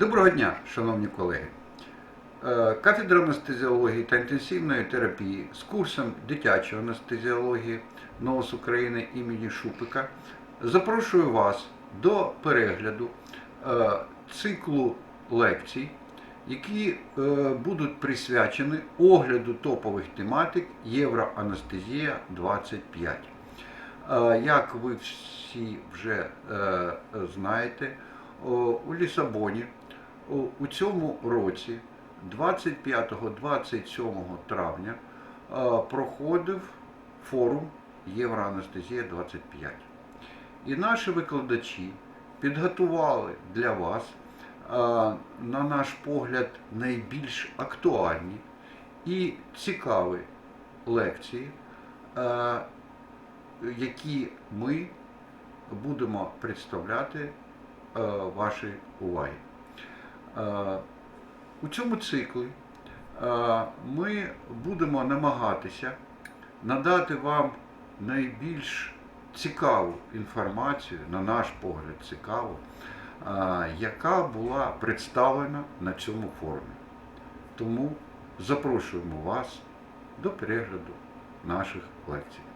Доброго дня, шановні колеги. Е, Кафедра анестезіології та інтенсивної терапії з курсом дитячої анестезіології НООС України імені Шупика запрошую вас до перегляду е, циклу лекцій, які е, будуть присвячені огляду топових тематик Євроанестезія 25. Е, Як ви всі вже знаєте, у Лісабоні у- цьому році, 25-27 травня, е, проходив форум Євроанестезія 25. І наші викладачі підготували для вас, е, на наш погляд, найбільш актуальні і цікаві лекції, е, які ми будемо представляти вашій увазі. Е, У цьому циклі е, ми будемо намагатися надати вам найбільш цікаву інформацію, на наш погляд, цікаву, е, яка була представлена на цьому форумі. Тому запрошуємо вас до перегляду наших лекцій.